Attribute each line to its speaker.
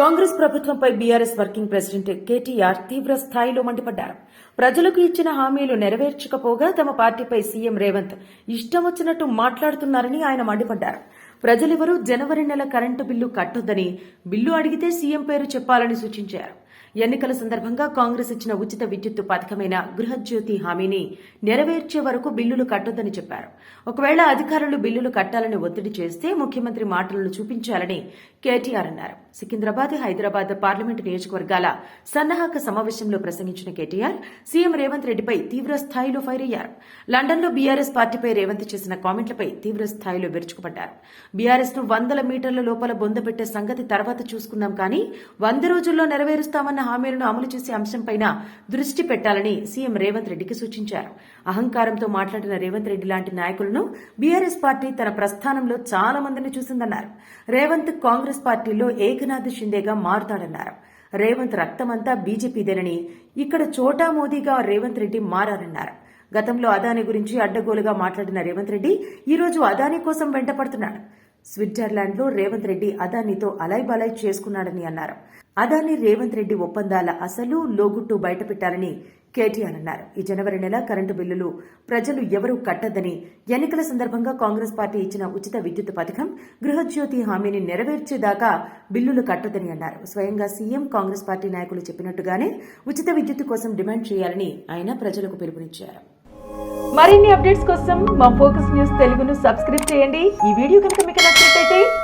Speaker 1: కాంగ్రెస్ ప్రభుత్వంపై BRS working president KTR తీవ్ర స్థాయిలో మండిపడ్డారు. ప్రజలకు ఇచ్చిన హామీలు నెరవేర్చకపోగా తమ పార్టీపై సీఎం రేవంత్ ఇష్టం వచ్చినట్టు మాట్లాడుతున్నారని ఆయన మండిపడ్డారు. ప్రజలెవరూ జనవరి నెల కరెంటు బిల్లు కట్టొద్దని బిల్లు అడిగితే సీఎం పేరు చెప్పాలని సూచించారు. ఎన్నికల సందర్భంగా కాంగ్రెస్ ఇచ్చిన ఉచిత విద్యుత్తు పథకమైన గృహజ్యోతి హామీని నెరవేర్చే వరకు బిల్లులు కట్టొద్దని చెప్పారు. ఒకవేళ అధికారులు బిల్లులు కట్టాలని ఒత్తిడి చేస్తే ముఖ్యమంత్రి మాటలను చూపించాలని కేటీఆర్ అన్నారు. సికింద్రాబాద్ హైదరాబాద్ పార్లమెంటు నియోజకవర్గాల సన్నాహక సమావేశంలో ప్రసంగించిన కేటీఆర్ సీఎం రేవంత్ రెడ్డిపై తీవ్ర స్థాయిలో ఫైర్ అయ్యారు. లండన్లో బీఆర్ఎస్ పార్టీపై రేవంత్ చేసిన కామెంట్లపై తీవ్ర స్థాయిలో విరుచుకుపడ్డారు. బీఆర్ఎస్ను వందల మీటర్ల లోపల బొందపెట్టే సంగతి తర్వాత చూసుకుందాం కానీ వంద రోజుల్లో నెరవేరుస్తామన్న హామీలను అమలు చేసే అంశంపైన దృష్టి పెట్టాలని సీఎం రేవంత్ రెడ్డికి సూచించారు. అహంకారంతో మాట్లాడిన రేవంత్ రెడ్డి లాంటి నాయకులను బీఆర్ఎస్ పార్టీ తన ప్రస్థానంలో చాలా మందిని చూసిందన్నారు. రేవంత్ కాంగ్రెస్ పార్టీలో ఏకనాథ్ షిందేగా మారుతాడన్నారు. రేవంత్ రక్తమంతా బీజేపీదేనని ఇక్కడ చోటా మోదీగా రేవంత్ రెడ్డి మారారన్నారు. గతంలో అదానీ గురించి అడ్డగోలుగా మాట్లాడిన రేవంత్ రెడ్డి ఈ రోజు అదానీ కోసం వెంటపడుతున్నాడు. స్విట్జర్లాండ్లో రేవంత్ రెడ్డి అదానీతో అలై బలై చేసుకున్నాడని అన్నారు. అదానీ రేవంత్ రెడ్డి ఒప్పందాల అసలు లోగుట్టు బయటపెట్టాలని కేటీఆర్ అన్నారు. ఈ జనవరి నెల కరెంటు బిల్లులు ప్రజలు ఎవరూ కట్టద్దని ఎన్నికల సందర్భంగా కాంగ్రెస్ పార్టీ ఇచ్చిన ఉచిత విద్యుత్ పథకం గృహజ్యోతి హామీని నెరవేర్చేదాకా బిల్లులు కట్టదని అన్నారు. స్వయంగా సీఎం కాంగ్రెస్ పార్టీ నాయకులు చెప్పినట్టుగానే ఉచిత విద్యుత్ కోసం డిమాండ్ చేయాలని ఆయన ప్రజలకు పిలుపునిచ్చారు.
Speaker 2: మరిన్ని అప్డేట్స్ కోసం మా ఫోకస్ న్యూస్ తెలుగును సబ్స్క్రైబ్ చేయండి. ఈ వీడియో కనుక మీకు